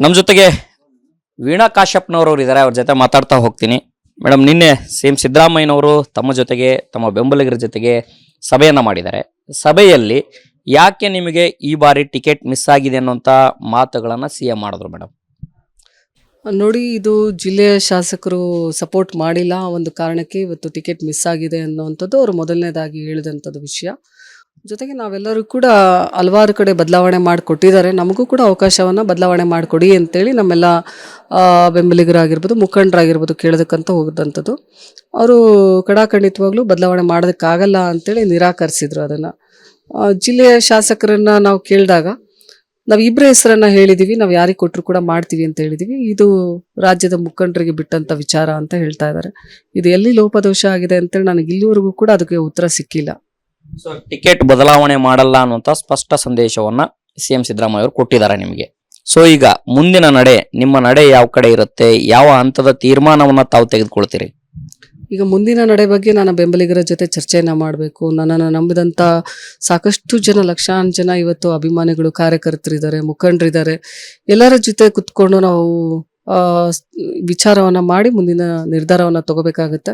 ನಮ್ಮ ಜೊತೆಗೆ ವೀಣಾ ಕಾಶ್ಯಪ್ನವರು ಇದ್ದಾರೆ ಅವ್ರ ಜೊತೆ ಮಾತಾಡ್ತಾ ಹೋಗ್ತೀನಿ. ಮೇಡಮ್, ನಿನ್ನೆ ಸೇಮ್ ಸಿದ್ದರಾಮಯ್ಯನವರು ತಮ್ಮ ಜೊತೆಗೆ, ತಮ್ಮ ಬೆಂಬಲಿಗರ ಜೊತೆಗೆ ಸಭೆಯನ್ನು ಮಾಡಿದ್ದಾರೆ. ಸಭೆಯಲ್ಲಿ ಯಾಕೆ ನಿಮಗೆ ಈ ಬಾರಿ ಟಿಕೆಟ್ ಮಿಸ್ ಆಗಿದೆ ಅನ್ನೋಂಥ ಮಾತುಗಳನ್ನು ಸಿ ಎಂ ಮಾಡಿದ್ರು ಮೇಡಮ್? ನೋಡಿ, ಇದು ಜಿಲ್ಲೆಯ ಶಾಸಕರು ಸಪೋರ್ಟ್ ಮಾಡಿಲ್ಲ. ಒಂದು ಕಾರಣಕ್ಕೆ ಇವತ್ತು ಟಿಕೆಟ್ ಮಿಸ್ ಆಗಿದೆ ಅನ್ನುವಂಥದ್ದು ಅವರು ಮೊದಲನೇದಾಗಿ ಹೇಳಿದಂಥದ್ದು ವಿಷಯ. ಜೊತೆಗೆ ನಾವೆಲ್ಲರೂ ಕೂಡ ಹಲವಾರು ಕಡೆ ಬದಲಾವಣೆ ಮಾಡಿಕೊಟ್ಟಿದ್ದಾರೆ. ನಮಗೂ ಕೂಡ ಅವಕಾಶವನ್ನು ಬದಲಾವಣೆ ಮಾಡಿಕೊಡಿ ಅಂತೇಳಿ ನಮ್ಮೆಲ್ಲ ಬೆಂಬಲಿಗರಾಗಿರ್ಬೋದು, ಮುಖಂಡರಾಗಿರ್ಬೋದು ಕೇಳೋದಕ್ಕಂತ ಹೋಗಿದ್ದಂಥದ್ದು ಅವರು ಕಡಾಖಂಡಿತವಾಗ್ಲೂ ಬದಲಾವಣೆ ಮಾಡೋದಕ್ಕಾಗಲ್ಲ ಅಂತೇಳಿ ನಿರಾಕರಿಸಿದ್ರು ಅದನ್ನು. ಜಿಲ್ಲೆಯ ಶಾಸಕರನ್ನು ನಾವು ಕೇಳಿದಾಗ, ನಾವು ಇಬ್ಬರ ಹೆಸರನ್ನು ಹೇಳಿದ್ದೀವಿ ನಾವು ಯಾರಿಗೆ ಕೊಟ್ಟರು ಕೂಡ ಮಾಡ್ತೀವಿ ಅಂತ ಹೇಳಿದೀವಿ. ಇದು ರಾಜ್ಯದ ಮುಖಂಡರಿಗೆ ಬಿಟ್ಟಂಥ ವಿಚಾರ ಅಂತ ಹೇಳ್ತಾ ಇದ್ದಾರೆ. ಇದು ಎಲ್ಲಿ ಲೋಪದೋಷ ಆಗಿದೆ ಅಂತೇಳಿ ನನಗೆ ಇಲ್ಲಿವರೆಗೂ ಕೂಡ ಅದಕ್ಕೆ ಉತ್ತರ ಸಿಕ್ಕಿಲ್ಲ. ಸೊ ಟಿಕೆಟ್ ಬದಲಾವಣೆ ಮಾಡಲ್ಲ ಅನ್ನುವಂಥ ಸ್ಪಷ್ಟ ಸಂದೇಶವನ್ನು ಸಿ ಎಂ ಸಿದ್ದರಾಮಯ್ಯ ಅವರು ಕೊಟ್ಟಿದ್ದಾರೆ ನಿಮಗೆ. ಸೊ ಈಗ ಮುಂದಿನ ನಡೆ, ನಿಮ್ಮ ನಡೆ ಯಾವ ಕಡೆ ಇರುತ್ತೆ? ಯಾವ ಹಂತದ ತೀರ್ಮಾನವನ್ನು ತಾವು ತೆಗೆದುಕೊಳ್ತೀರಿ? ಈಗ ಮುಂದಿನ ನಡೆ ಬಗ್ಗೆ ನಾನು ಬೆಂಬಲಿಗರ ಜೊತೆ ಚರ್ಚೆಯನ್ನ ಮಾಡಬೇಕು. ನನ್ನನ್ನು ನಂಬಿದಂಥ ಸಾಕಷ್ಟು ಜನ, ಲಕ್ಷಾಂತರ ಜನ ಇವತ್ತು ಅಭಿಮಾನಿಗಳು, ಕಾರ್ಯಕರ್ತರಿದ್ದಾರೆ, ಮುಖಂಡರಿದ್ದಾರೆ. ಎಲ್ಲರ ಜೊತೆ ಕುತ್ಕೊಂಡು ನಾವು ವಿಚಾರವನ್ನ ಮಾಡಿ ಮುಂದಿನ ನಿರ್ಧಾರವನ್ನ ತಗೋಬೇಕಾಗುತ್ತೆ.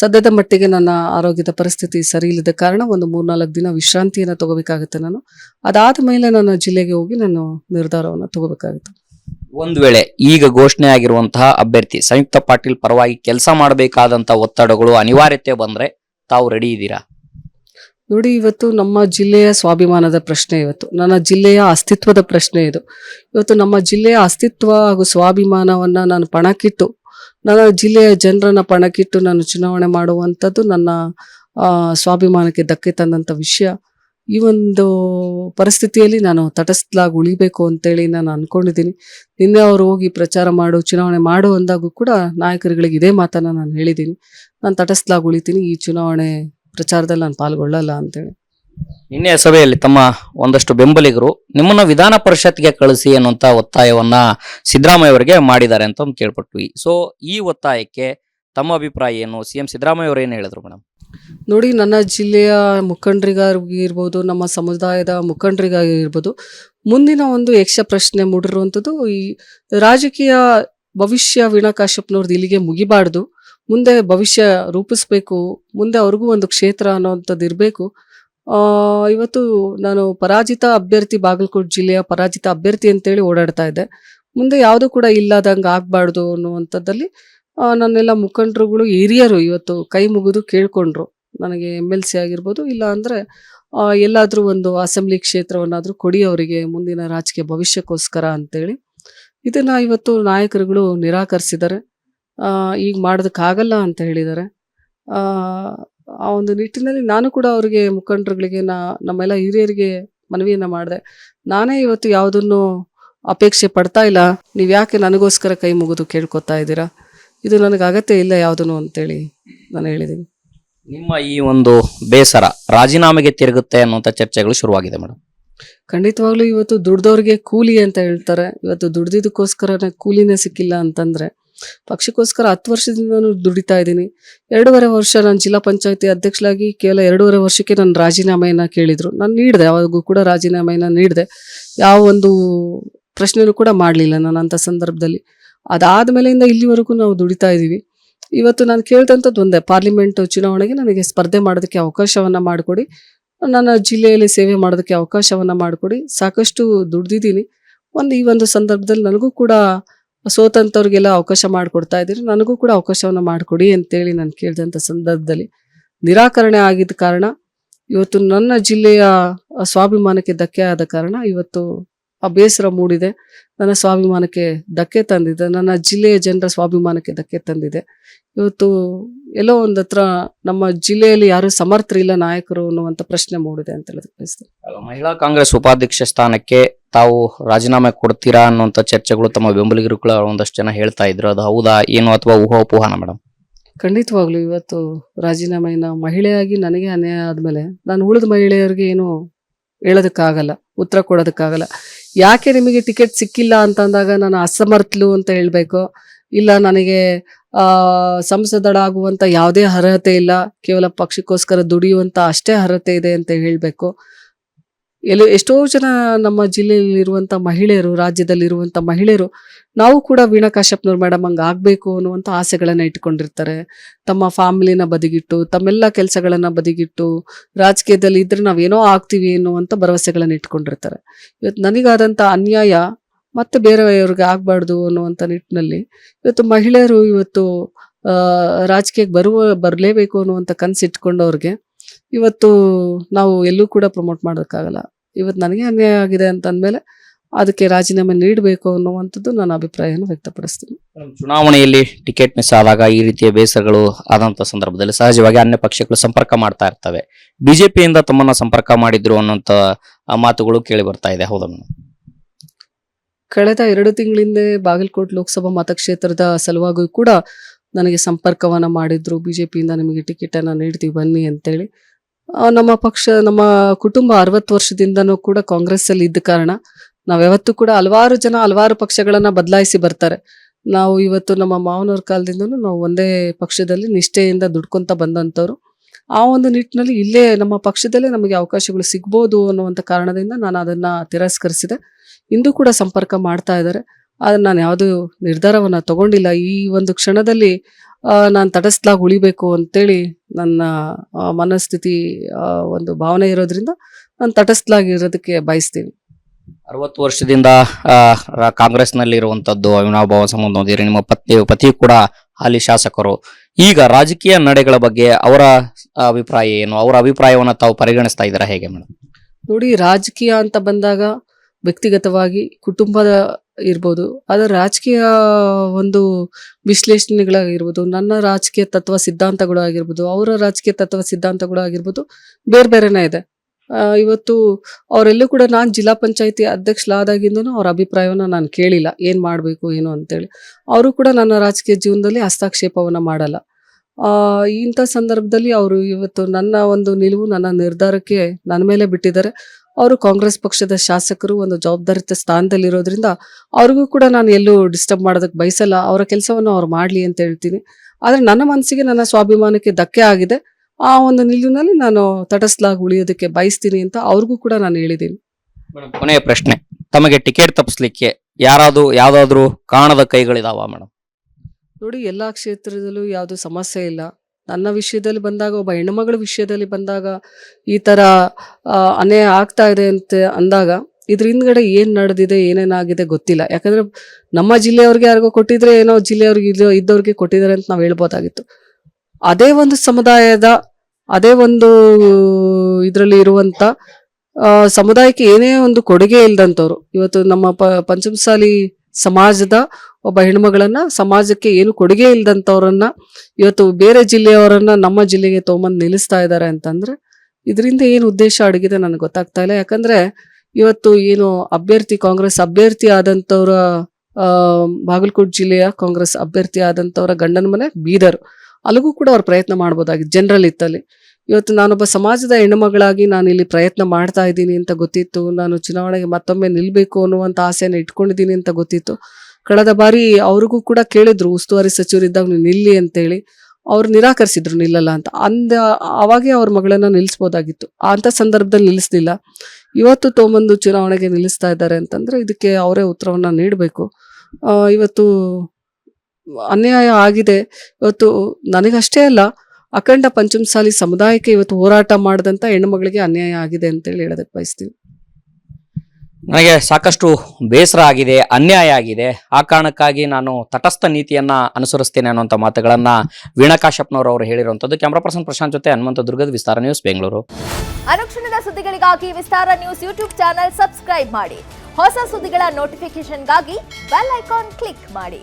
ಸದ್ಯದ ಮಟ್ಟಿಗೆ ನನ್ನ ಆರೋಗ್ಯದ ಪರಿಸ್ಥಿತಿ ಸರಿ ಇಲ್ಲದ ಕಾರಣ ಒಂದು ಮೂರ್ನಾಲ್ಕು ದಿನ ವಿಶ್ರಾಂತಿಯನ್ನು ತಗೋಬೇಕಾಗುತ್ತೆ ನಾನು. ಅದಾದ ಮೇಲೆ ನನ್ನ ಜಿಲ್ಲೆಗೆ ಹೋಗಿ ನಾನು ನಿರ್ಧಾರವನ್ನು ತಗೋಬೇಕಾಗುತ್ತೆ. ಒಂದು ವೇಳೆ ಈಗ ಘೋಷಣೆ ಆಗಿರುವಂತಹ ಅಭ್ಯರ್ಥಿ ಸಂಯುಕ್ತ ಪಾಟೀಲ್ ಪರವಾಗಿ ಕೆಲಸ ಮಾಡಬೇಕಾದಂತಹ ಒತ್ತಡಗಳು ಅನಿವಾರ್ಯತೆ ಬಂದ್ರೆ ತಾವು ರೆಡಿ ಇದ್ದೀರಾ? ನೋಡಿ, ಇವತ್ತು ನಮ್ಮ ಜಿಲ್ಲೆಯ ಸ್ವಾಭಿಮಾನದ ಪ್ರಶ್ನೆ ಇವತ್ತು. ನನ್ನ ಜಿಲ್ಲೆಯ ಅಸ್ತಿತ್ವದ ಪ್ರಶ್ನೆ ಇದು. ಇವತ್ತು ನಮ್ಮ ಜಿಲ್ಲೆಯ ಅಸ್ತಿತ್ವ ಹಾಗೂ ಸ್ವಾಭಿಮಾನವನ್ನ ನಾನು ಪಣಕ್ಕಿಟ್ಟು, ನನ್ನ ಜಿಲ್ಲೆಯ ಜನರನ್ನ ಪಣಕ್ಕಿಟ್ಟು ನಾನು ಚುನಾವಣೆ ಮಾಡುವಂಥದ್ದು ನನ್ನ ಸ್ವಾಭಿಮಾನಕ್ಕೆ ಧಕ್ಕೆ ತಂದಂಥ ವಿಷಯ. ಈ ಒಂದು ಪರಿಸ್ಥಿತಿಯಲ್ಲಿ ನಾನು ತಟಸ್ಥಲಾಗಿ ಉಳಿಬೇಕು ಅಂತೇಳಿ ನಾನು ಅನ್ಕೊಂಡಿದ್ದೀನಿ. ನಿನ್ನೆ ಅವರು ಹೋಗಿ ಪ್ರಚಾರ ಮಾಡು, ಚುನಾವಣೆ ಮಾಡು ಅಂದಾಗೂ ಕೂಡ ನಾಯಕರುಗಳಿಗೆ ಇದೇ ಮಾತನ್ನ ನಾನು ಹೇಳಿದ್ದೀನಿ. ನಾನು ತಟಸ್ಥಲಾಗಿ ಉಳಿತೀನಿ. ಈ ಚುನಾವಣೆ ಪ್ರಚಾರದಲ್ಲಿ ನಾನು ಪಾಲ್ಗೊಳ್ಳಲ್ಲ ಅಂತೇಳಿ. ನಿನ್ನೆ ಸಭೆಯಲ್ಲಿ ತಮ್ಮ ಒಂದಷ್ಟು ಬೆಂಬಲಿಗರು ನಿಮ್ಮನ್ನ ವಿಧಾನ ಪರಿಷತ್ಗೆ ಕಳಿಸಿ ಅನ್ನುವಂತ ಒತ್ತಾಯವನ್ನ ಸಿದ್ದರಾಮಯ್ಯ ಅವರಿಗೆ ಮಾಡಿದ್ದಾರೆ ಅಂತ ಒಂದು ಕೇಳ್ಪಟ್ವಿ. ಸೊ ಈ ಒತ್ತಾಯಕ್ಕೆ ತಮ್ಮ ಅಭಿಪ್ರಾಯ ಏನು? ಸಿ ಎಂ ಸಿದ್ದರಾಮಯ್ಯ ಅವರು ಏನು ಹೇಳಿದ್ರು ಮೇಡಮ್ ನೋಡಿ ನನ್ನ ಜಿಲ್ಲೆಯ ಮುಖಂಡರಿಗಾಗಿರ್ಬೋದು ನಮ್ಮ ಸಮುದಾಯದ ಮುಖಂಡರಿಗಾಗಿರ್ಬೋದು ಮುಂದಿನ ಒಂದು ಯಕ್ಷ ಪ್ರಶ್ನೆ ಮೂಡಿರುವಂಥದ್ದು ಈ ರಾಜಕೀಯ ಭವಿಷ್ಯ ವೀಣಾ ಕಾಶ್ಯಪ್ನವ್ರದ್ದು ಇಲ್ಲಿಗೆ ಮುಗಿಬಾರ್ದು. ಮುಂದೆ ಭವಿಷ್ಯ ರೂಪಿಸ್ಬೇಕು, ಮುಂದೆ ಅವ್ರಿಗೂ ಒಂದು ಕ್ಷೇತ್ರ ಅನ್ನೋವಂಥದ್ದು ಇರಬೇಕು. ಇವತ್ತು ನಾನು ಪರಾಜಿತ ಅಭ್ಯರ್ಥಿ ಬಾಗಲಕೋಟೆ ಜಿಲ್ಲೆಯ ಪರಾಜಿತ ಅಭ್ಯರ್ಥಿ ಅಂತೇಳಿ ಓಡಾಡ್ತಾ ಇದ್ದೆ. ಮುಂದೆ ಯಾವುದು ಕೂಡ ಇಲ್ಲದಂಗೆ ಆಗಬಾರ್ದು ಅನ್ನುವಂಥದ್ದಲ್ಲಿ ನನ್ನೆಲ್ಲ ಮುಖಂಡರುಗಳು, ಹಿರಿಯರು ಇವತ್ತು ಕೈ ಮುಗಿದು ಕೇಳ್ಕೊಂಡ್ರು. ನನಗೆ ಎಂ ಎಲ್ ಸಿ ಆಗಿರ್ಬೋದು, ಇಲ್ಲ ಅಂದರೆ ಎಲ್ಲಾದರೂ ಒಂದು ಅಸೆಂಬ್ಲಿ ಕ್ಷೇತ್ರವನ್ನಾದರೂ ಕೊಡಿ ಅವರಿಗೆ ಮುಂದಿನ ರಾಜಕೀಯ ಭವಿಷ್ಯಕ್ಕೋಸ್ಕರ ಅಂತೇಳಿ. ಇದನ್ನು ಇವತ್ತು ನಾಯಕರುಗಳು ನಿರಾಕರಿಸಿದ್ದಾರೆ. ಈಗ ಮಾಡೋದಕ್ಕಾಗಲ್ಲ ಅಂತ ಹೇಳಿದ್ದಾರೆ ಆ, ಒಂದು ನಿಟ್ಟಿನಲ್ಲಿ ನಾನು ಕೂಡ ಅವರಿಗೆ ಮುಖಂಡರುಗಳಿಗೆ ನಾ ನಮ್ಮೆಲ್ಲ ಹಿರಿಯರಿಗೆ ಮನವಿಯನ್ನು ಮಾಡಿದೆ. ನಾನೇ ಇವತ್ತು ಯಾವುದನ್ನು ಅಪೇಕ್ಷೆ ಪಡ್ತಾ ಇಲ್ಲ. ನೀವು ಯಾಕೆ ನನಗೋಸ್ಕರ ಕೈ ಮುಗಿದು ಕೇಳ್ಕೊತಾ ಇದ್ದೀರಾ? ಇದು ನನಗೆ ಅಗತ್ಯ ಇಲ್ಲ ಯಾವುದನ್ನು ಅಂತೇಳಿ ನಾನು ಹೇಳಿದ್ದೀನಿ ನಿಮ್ಮ ಈ ಒಂದು ಬೇಸರ ರಾಜೀನಾಮೆಗೆ ತಿರುಗುತ್ತೆ ಅನ್ನುವಂಥ ಚರ್ಚೆಗಳು ಶುರುವಾಗಿದೆ ಮೇಡಮ್ ಖಂಡಿತವಾಗ್ಲೂ ಇವತ್ತು ದುಡ್ದವ್ರಿಗೆ ಕೂಲಿ ಅಂತ ಹೇಳ್ತಾರೆ. ಇವತ್ತು ದುಡ್ದಿದ್ದಕ್ಕೋಸ್ಕರ ಕೂಲಿನೇ ಸಿಕ್ಕಿಲ್ಲ ಅಂತಂದ್ರೆ ಪಕ್ಷಕ್ಕೋಸ್ಕರ ಹತ್ತು ವರ್ಷದಿಂದ ದುಡಿತಾ ಇದ್ದೀನಿ. ಎರಡೂವರೆ ವರ್ಷ ನಾನು ಜಿಲ್ಲಾ ಪಂಚಾಯತಿ ಅಧ್ಯಕ್ಷರಾಗಿ ಕೇವಲ ಎರಡೂವರೆ ವರ್ಷಕ್ಕೆ ನಾನು ರಾಜೀನಾಮೆಯನ್ನು ಕೇಳಿದರು. ನಾನು ನೀಡಿದೆ, ಯಾವಾಗೂ ಕೂಡ ರಾಜೀನಾಮೆಯನ್ನು ನೀಡಿದೆ. ಯಾವ ಒಂದು ಪ್ರಶ್ನೆಯೂ ಕೂಡ ಮಾಡಲಿಲ್ಲ ನಾನು ಅಂಥ ಸಂದರ್ಭದಲ್ಲಿ. ಅದಾದ ಮೇಲೆಯಿಂದ ಇಲ್ಲಿವರೆಗೂ ನಾವು ದುಡಿತಾ ಇದ್ದೀವಿ. ಇವತ್ತು ನಾನು ಕೇಳ್ದಂಥದ್ದು ಒಂದೇ, ಪಾರ್ಲಿಮೆಂಟ್ ಚುನಾವಣೆಗೆ ನನಗೆ ಸ್ಪರ್ಧೆ ಮಾಡೋದಕ್ಕೆ ಅವಕಾಶವನ್ನು ಮಾಡಿಕೊಡಿ. ನನ್ನ ಜಿಲ್ಲೆಯಲ್ಲಿ ಸೇವೆ ಮಾಡೋದಕ್ಕೆ ಅವಕಾಶವನ್ನು ಮಾಡಿಕೊಡಿ. ಸಾಕಷ್ಟು ದುಡ್ದಿದ್ದೀನಿ. ಒಂದು ಈ ಒಂದು ಸಂದರ್ಭದಲ್ಲಿ ನನಗೂ ಕೂಡ ಸೋತಂಥವ್ರಿಗೆಲ್ಲ ಅವಕಾಶ ಮಾಡಿಕೊಡ್ತಾ ಇದ್ದೀರಿ. ನನಗೂ ಕೂಡ ಅವಕಾಶವನ್ನು ಮಾಡಿಕೊಡಿ ಅಂತೇಳಿ ನಾನು ಕೇಳಿದಂಥ ಸಂದರ್ಭದಲ್ಲಿ ನಿರಾಕರಣೆ ಆಗಿದ್ದ ಕಾರಣ ಇವತ್ತು ನನ್ನ ಜಿಲ್ಲೆಯ ಸ್ವಾಭಿಮಾನಕ್ಕೆ ಧಕ್ಕೆ ಆದ ಕಾರಣ ಇವತ್ತು ಆ ಬೇಸರ ಮೂಡಿದೆ. ನನ್ನ ಸ್ವಾಭಿಮಾನಕ್ಕೆ ಧಕ್ಕೆ ತಂದಿದೆ. ನನ್ನ ಜಿಲ್ಲೆಯ ಜನರ ಸ್ವಾಭಿಮಾನಕ್ಕೆ ಧಕ್ಕೆ ತಂದಿದೆ. ಇವತ್ತು ಎಲ್ಲೋ ಒಂದು ಹತ್ರ ನಮ್ಮ ಜಿಲ್ಲೆಯಲ್ಲಿ ಯಾರು ಸಮರ್ಥರಿಲ್ಲ ನಾಯಕರು ಅನ್ನುವಂಥ ಪ್ರಶ್ನೆ ಮೂಡಿದೆ ಅಂತ ಹೇಳೋದಕ್ಕೆ ಬಯಸ್ತೇನೆ. ಮಹಿಳಾ ಕಾಂಗ್ರೆಸ್ ಉಪಾಧ್ಯಕ್ಷ ಸ್ಥಾನಕ್ಕೆ ತಾವು ರಾಜೀನಾಮೆ ಕೊಡ್ತೀರಾ ಅನ್ನುವಂಥ ಚರ್ಚೆಗಳು ತಮ್ಮ ಬೆಂಬಲಿಗರು ಕೂಡ ಒಂದಷ್ಟು ಜನ ಹೇಳ್ತಾ ಇದ್ರು. ಅದು ಹೌದಾ ಏನು ಅಥವಾ ಊಹಾಪೋಹನ ಮೇಡಮ್ ಖಂಡಿತವಾಗ್ಲೂ ಇವತ್ತು ರಾಜೀನಾಮೆಯನ್ನ ಮಹಿಳೆಯಾಗಿ ನನಗೆ ಅನ್ಯಾಯ ಆದ್ಮೇಲೆ ನಾನು ಉಳಿದ ಮಹಿಳೆಯರಿಗೆ ಏನು ಹೇಳೋದಕ್ಕಾಗಲ್ಲ. ಉತ್ತರ ಕೊಡೋದಕ್ಕಾಗಲ್ಲ. ಯಾಕೆ ನಿಮಗೆ ಟಿಕೆಟ್ ಸಿಕ್ಕಿಲ್ಲ ಅಂತ ಅಂದಾಗ ನಾನು ಅಸಮರ್ಥಲು ಅಂತ ಹೇಳಬೇಕು. ಇಲ್ಲ, ನನಗೆ ಸಂಸದಳಾಗುವಂಥ ಯಾವುದೇ ಅರ್ಹತೆ ಇಲ್ಲ. ಕೇವಲ ಪಕ್ಷಕ್ಕೋಸ್ಕರ ದುಡಿಯುವಂಥ ಅಷ್ಟೇ ಅರ್ಹತೆ ಇದೆ ಅಂತ ಹೇಳಬೇಕು. ಎಲ್ಲ ಎಷ್ಟೋ ಜನ ನಮ್ಮ ಜಿಲ್ಲೆಯಲ್ಲಿರುವಂಥ ಮಹಿಳೆಯರು ರಾಜ್ಯದಲ್ಲಿರುವಂಥ ಮಹಿಳೆಯರು ನಾವು ಕೂಡ ವೀಣಾ ಕಾಶ್ಯಪ್ನವ್ರು ಮೇಡಮ್ ಹಂಗೆ ಆಗಬೇಕು ಅನ್ನುವಂಥ ಆಸೆಗಳನ್ನು ಇಟ್ಕೊಂಡಿರ್ತಾರೆ. ತಮ್ಮ ಫ್ಯಾಮಿಲಿನ ಬದಿಗಿಟ್ಟು, ತಮ್ಮೆಲ್ಲ ಕೆಲಸಗಳನ್ನು ಬದಿಗಿಟ್ಟು, ರಾಜಕೀಯದಲ್ಲಿ ಇದ್ರೆ ನಾವೇನೋ ಆಗ್ತೀವಿ ಅನ್ನುವಂಥ ಭರವಸೆಗಳನ್ನು ಇಟ್ಕೊಂಡಿರ್ತಾರೆ. ಇವತ್ತು ನನಗಾದಂಥ ಅನ್ಯಾಯ ಮತ್ತೆ ಬೇರೆಯವ್ರಿಗೆ ಆಗಬಾರ್ದು ಅನ್ನುವಂಥ ನಿಟ್ಟಿನಲ್ಲಿ ಇವತ್ತು ಮಹಿಳೆಯರು ಇವತ್ತು ರಾಜಕೀಯಕ್ಕೆ ಬರುವ, ಬರಲೇಬೇಕು ಅನ್ನುವಂಥ ಕನಸು ಇಟ್ಕೊಂಡವ್ರಿಗೆ ಇವತ್ತು ನಾವು ಎಲ್ಲೂ ಕೂಡ ಪ್ರಮೋಟ್ ಮಾಡೋಕ್ಕಾಗಲ್ಲ. ಇವತ್ತು ನನಗೆ ಅನ್ಯಾಯ ಆಗಿದೆ ಅಂತ ಅಂದಮೇಲೆ ಅದಕ್ಕೆ ರಾಜೀನಾಮೆ ನೀಡಬೇಕು ಅನ್ನುವಂಥದ್ದು ನನ್ನ ಅಭಿಪ್ರಾಯವನ್ನು ವ್ಯಕ್ತಪಡಿಸ್ತೀನಿ. ಚುನಾವಣೆಯಲ್ಲಿ ಟಿಕೆಟ್ ಮಿಸ್ ಆದಾಗ ಈ ರೀತಿಯ ಬೇಸರಗಳು ಆದಂತ ಸಂದರ್ಭದಲ್ಲಿ ಸಹಜವಾಗಿ ಅನ್ಯ ಪಕ್ಷಗಳು ಸಂಪರ್ಕ ಮಾಡ್ತಾ ಇರ್ತವೆ. ಬಿಜೆಪಿಯಿಂದ ತಮ್ಮನ್ನ ಸಂಪರ್ಕ ಮಾಡಿದ್ರು ಅನ್ನುವಂತ ಮಾತುಗಳು ಕೇಳಿ ಬರ್ತಾ ಇದೆ. ಹೌದಾ ಕಳೆದ ಎರಡು ತಿಂಗಳಿಂದ ಬಾಗಲಕೋಟ್ ಲೋಕಸಭಾ ಮತಕ್ಷೇತ್ರದ ಸಲುವಾಗಿ ಕೂಡ ನನಗೆ ಸಂಪರ್ಕವನ್ನ ಮಾಡಿದ್ರು. ಬಿಜೆಪಿಯಿಂದ ನಿಮಗೆ ಟಿಕೆಟ್ ಅನ್ನ ನೀಡ್ತೀವಿ ಬನ್ನಿ ಅಂತೇಳಿ. ನಮ್ಮ ಪಕ್ಷ ನಮ್ಮ ಕುಟುಂಬ ಅರವತ್ತು ವರ್ಷದಿಂದನೂ ಕೂಡ ಕಾಂಗ್ರೆಸ್ ಅಲ್ಲಿ ಇದ್ದ ಕಾರಣ ನಾವ್ ಯಾವತ್ತೂ ಕೂಡ ಹಲವಾರು ಜನ ಹಲವಾರು ಪಕ್ಷಗಳನ್ನ ಬದಲಾಯಿಸಿ ಬರ್ತಾರೆ. ನಾವು ಇವತ್ತು ನಮ್ಮ ಮಾವನವ್ರ ಕಾಲದಿಂದನೂ ನಾವು ಒಂದೇ ಪಕ್ಷದಲ್ಲಿ ನಿಷ್ಠೆಯಿಂದ ದುಡ್ಕೊಂತ ಬಂದಂತವ್ರು ಆ ಒಂದು ನಿಟ್ಟಿನಲ್ಲಿ ಇಲ್ಲೇ ನಮ್ಮ ಪಕ್ಷದಲ್ಲೇ ನಮಗೆ ಅವಕಾಶಗಳು ಸಿಗ್ಬೋದು ಅನ್ನುವಂಥ ಕಾರಣದಿಂದ ನಾನು ಅದನ್ನ ತಿರಸ್ಕರಿಸಿದೆ. ಇಂದು ಕೂಡ ಸಂಪರ್ಕ ಮಾಡ್ತಾ ಇದ್ದಾರೆ. ಆದರೆ ನಾನು ಯಾವುದೂ ನಿರ್ಧಾರವನ್ನ ತಗೊಂಡಿಲ್ಲ. ಈ ಒಂದು ಕ್ಷಣದಲ್ಲಿ ನಾನು ತಟಸ್ಥಲಾಗಿ ಉಳಿಬೇಕು ಅಂತೇಳಿ ನನ್ನ ಮನಸ್ಥಿತಿ ಒಂದು ಭಾವನೆ ಇರೋದ್ರಿಂದ ನಾನು ತಟಸ್ಥಲಾಗಿರೋದಕ್ಕೆ ಬಯಸ್ತೀನಿ. ಅರವತ್ತು ವರ್ಷದಿಂದ ಕಾಂಗ್ರೆಸ್ನಲ್ಲಿ ಇರುವಂತದ್ದು ಅವಿನಾಭಾವ ಸಂಬಂಧ ಹೊಂದಿರಿ ನಿಮ್ಮ ಪತ್ನಿ, ಪತಿ ಕೂಡ ಹಾಲಿ ಶಾಸಕರು. ಈಗ ರಾಜಕೀಯ ನಡೆಗಳ ಬಗ್ಗೆ ಅವರ ಅಭಿಪ್ರಾಯ ಏನು? ಅವರ ಅಭಿಪ್ರಾಯವನ್ನು ತಾವು ಪರಿಗಣಿಸ್ತಾ ಇದ್ದೀರಾ ಹೇಗೆ ಮೇಡಮ್ ನೋಡಿ, ರಾಜಕೀಯ ಅಂತ ಬಂದಾಗ ವ್ಯಕ್ತಿಗತವಾಗಿ ಕುಟುಂಬದ ಇರ್ಬೋದು ಅದರ ರಾಜಕೀಯ ಒಂದು ವಿಶ್ಲೇಷಣೆಗಳಾಗಿರ್ಬೋದು ನನ್ನ ರಾಜಕೀಯ ತತ್ವ ಸಿದ್ಧಾಂತಗಳು ಆಗಿರ್ಬೋದು, ಅವರ ರಾಜಕೀಯ ತತ್ವ ಸಿದ್ಧಾಂತಗಳು ಆಗಿರ್ಬೋದು, ಬೇರೆ ಬೇರೆನೇ ಇದೆ. ಇವತ್ತು ಅವರೆಲ್ಲೂ ಕೂಡ ನಾನು ಜಿಲ್ಲಾ ಪಂಚಾಯತಿ ಅಧ್ಯಕ್ಷಳಾದಾಗಿಂದನೂ ಅವ್ರ ಅಭಿಪ್ರಾಯವನ್ನ ನಾನು ಕೇಳಿಲ್ಲ. ಏನು ಮಾಡಬೇಕು, ಏನು ಅಂತೇಳಿ. ಅವರು ಕೂಡ ನನ್ನ ರಾಜಕೀಯ ಜೀವನದಲ್ಲಿ ಹಸ್ತಕ್ಷೇಪವನ್ನ ಮಾಡಲ್ಲ. ಇಂಥ ಸಂದರ್ಭದಲ್ಲಿ ಅವರು ಇವತ್ತು ನನ್ನ ಒಂದು ನಿಲುವು, ನನ್ನ ನಿರ್ಧಾರಕ್ಕೆ ನನ್ನ ಮೇಲೆ ಬಿಟ್ಟಿದ್ದಾರೆ. ಅವರು ಕಾಂಗ್ರೆಸ್ ಪಕ್ಷದ ಶಾಸಕರು ಒಂದು ಜವಾಬ್ದಾರಿತ ಸ್ಥಾನದಲ್ಲಿರೋದ್ರಿಂದ ಅವ್ರಿಗೂ ಕೂಡ ನಾನು ಎಲ್ಲೂ ಡಿಸ್ಟರ್ಬ್ ಮಾಡೋದಕ್ಕೆ ಬಯಸಲ್ಲ. ಅವರ ಕೆಲಸವನ್ನು ಅವ್ರು ಮಾಡಲಿ ಅಂತ ಹೇಳ್ತೀನಿ. ಆದರೆ ನನ್ನ ಮನಸ್ಸಿಗೆ ನನ್ನ ಸ್ವಾಭಿಮಾನಕ್ಕೆ ಧಕ್ಕೆ ಆಗಿದೆ. ಆ ಒಂದು ನಿಲುವಿನಲ್ಲಿ ನಾನು ತಟಸ್ಥಲಾಗಿ ಉಳಿಯೋದಕ್ಕೆ ಬಯಸ್ತೀನಿ ಅಂತ ಅವ್ರಿಗೂ ಕೂಡ ನಾನು ಹೇಳಿದ್ದೀನಿ. ಕೊನೆಯ ಪ್ರಶ್ನೆ. ತಮಗೆ ಟಿಕೆಟ್ ತಪ್ಪಿಸ್ಲಿಕ್ಕೆ ಯಾರಾದ್ರೂ ಯಾವ್ದಾದ್ರು ಕಾಣದ ಕೈಗಳಿದಾವ ಮೇಡಮ್ ನೋಡಿ ಎಲ್ಲಾ ಕ್ಷೇತ್ರದಲ್ಲೂ ಯಾವುದು ಸಮಸ್ಯೆ ಇಲ್ಲ. ನನ್ನ ವಿಷಯದಲ್ಲಿ ಬಂದಾಗ ಒಬ್ಬ ಹೆಣ್ಣುಮಗಳ ವಿಷಯದಲ್ಲಿ ಬಂದಾಗ ಈ ತರ ಆ, ಅನ್ಯಾಯ ಆಗ್ತಾ ಇದೆ ಅಂತ ಅಂದಾಗ ಇದ್ರ ಹಿಂದ್ಗಡೆ ಏನ್ ನಡೆದಿದೆ ಏನೇನಾಗಿದೆ ಗೊತ್ತಿಲ್ಲ. ಯಾಕಂದ್ರೆ ನಮ್ಮ ಜಿಲ್ಲೆಯವ್ರಿಗೆ ಯಾರಿಗೋ ಕೊಟ್ಟಿದ್ರೆ ಏನೋ ಜಿಲ್ಲೆಯವ್ರಿಗೆ ಇದ್ದವ್ರಿಗೆ ಕೊಟ್ಟಿದ್ದಾರೆ ಅಂತ ನಾವು ಹೇಳ್ಬೋದಾಗಿತ್ತು. ಅದೇ ಒಂದು ಸಮುದಾಯದ, ಅದೇ ಒಂದು ಇದರಲ್ಲಿ ಇರುವಂತ ಸಮುದಾಯಕ್ಕೆ ಏನೇ ಒಂದು ಕೊಡುಗೆ ಇಲ್ದಂತವ್ರು ಇವತ್ತು ನಮ್ಮ ಪ, ಪಂಚಮಸಾಲಿ ಸಮಾಜದ ಒಬ್ಬ ಹೆಣ್ಮಗಳನ್ನ ಸಮಾಜಕ್ಕೆ ಏನು ಕೊಡುಗೆ ಇಲ್ದಂತವ್ರನ್ನ ಇವತ್ತು ಬೇರೆ ಜಿಲ್ಲೆಯವರನ್ನ ನಮ್ಮ ಜಿಲ್ಲೆಗೆ ತೊಗೊಂಬಂದು ನಿಲ್ಲಿಸ್ತಾ ಇದ್ದಾರೆ ಅಂತಂದ್ರೆ, ಇದರಿಂದ ಏನು ಉದ್ದೇಶ ಅಡಗಿದೆ ನನಗೆ ಗೊತ್ತಾಗ್ತಾ ಇಲ್ಲ. ಯಾಕಂದ್ರೆ ಇವತ್ತು ಏನು ಅಭ್ಯರ್ಥಿ, ಕಾಂಗ್ರೆಸ್ ಅಭ್ಯರ್ಥಿ ಬಾಗಲಕೋಟೆ ಬಾಗಲಕೋಟ್ ಜಿಲ್ಲೆಯ ಕಾಂಗ್ರೆಸ್ ಅಭ್ಯರ್ಥಿ ಆದಂಥವ್ರ ಗಂಡನ ಮನೆ ಬೀದರ್. ಅಲ್ಲಿಗೂ ಕೂಡ ಅವ್ರು ಪ್ರಯತ್ನ ಮಾಡ್ಬೋದಾಗಿತ್ತು ಜನರಲ್ ಇತ್ತಲ್ಲಿ. ಇವತ್ತು ನಾನೊಬ್ಬ ಸಮಾಜದ ಹೆಣ್ಣುಮಗಳಾಗಿ ನಾನು ಇಲ್ಲಿ ಪ್ರಯತ್ನ ಮಾಡ್ತಾ ಇದ್ದೀನಿ ಅಂತ ಗೊತ್ತಿತ್ತು. ನಾನು ಚುನಾವಣೆಗೆ ಮತ್ತೊಮ್ಮೆ ನಿಲ್ಲಬೇಕು ಅನ್ನುವಂಥ ಆಸೆಯನ್ನು ಇಟ್ಕೊಂಡಿದ್ದೀನಿ ಅಂತ ಗೊತ್ತಿತ್ತು. ಕಳೆದ ಬಾರಿ ಅವ್ರಿಗೂ ಕೂಡ ಕೇಳಿದ್ರು, ಉಸ್ತುವಾರಿ ಸಚಿವರಿದ್ದಾಗ ನೀವು ನಿಲ್ಲಿ ಅಂತೇಳಿ. ಅವ್ರು ನಿರಾಕರಿಸಿದ್ರು, ನಿಲ್ಲಲ್ಲ ಅಂತ. ಅಂದ, ಅವಾಗೆ ಅವ್ರ ಮಗಳನ್ನು ನಿಲ್ಲಿಸ್ಬೋದಾಗಿತ್ತು. ಅಂಥ ಸಂದರ್ಭದಲ್ಲಿ ನಿಲ್ಲಿಸ್ಲಿಲ್ಲ. ಇವತ್ತು ತೊಗೊಂಬಂದು ಚುನಾವಣೆಗೆ ನಿಲ್ಲಿಸ್ತಾ ಇದ್ದಾರೆ ಅಂತಂದರೆ ಇದಕ್ಕೆ ಅವರೇ ಉತ್ತರವನ್ನು ನೀಡಬೇಕು. ಇವತ್ತು ಅನ್ಯಾಯ ಆಗಿದೆ. ಇವತ್ತು ನನಗಷ್ಟೇ ಅಲ್ಲ ಅಖಂಡ ಪಂಚಮಸಾಲಿ ಸಮುದಾಯಕ್ಕೆ ಇವತ್ತು ಹೋರಾಟ ಮಾಡಿದಂತ ಹೆಣ್ಣುಮಗಳಿಗೆ ಅನ್ಯಾಯ ಆಗಿದೆ ಅಂತೇಳಿ ಹೇಳೋದಕ್ಕೆ ಬಯಸ್ತೀವಿ ನನಗೆ ಸಾಕಷ್ಟು ಬೇಸರ ಆಗಿದೆ ಅನ್ಯಾಯ ಆಗಿದೆ. ಆ ಕಾರಣಕ್ಕಾಗಿ ನಾನು ತಟಸ್ಥ ನೀತಿಯನ್ನ ಅನುಸರಿಸ್ತೇನೆ ಅನ್ನುವಂಥ ಮಾತುಗಳನ್ನ ವೀಣಾ ಕಾಶ್ಯಪ್ನವರು ಅವರು ಹೇಳಿರುವಂಥದ್ದು. ಕ್ಯಾಮ್ರಾ ಪರ್ಸನ್ ಪ್ರಶಾಂತ್ ಜೊತೆ ಹನುಮಂತ ದುರ್ಗದ ವಿಸ್ತಾರ ನ್ಯೂಸ್ ಬೆಂಗಳೂರು. ಅನುಕ್ಷಣದ ಸುದ್ದಿಗಳಿಗಾಗಿ Vistara news YouTube channel subscribe ಮಾಡಿ. ಹೊಸ ಸುದ್ದಿಗಳ ನೋಟಿಫಿಕೇಶನ್ಗಾಗಿ ಬೆಲ್ ಐಕಾನ್ ಕ್ಲಿಕ್ ಮಾಡಿ.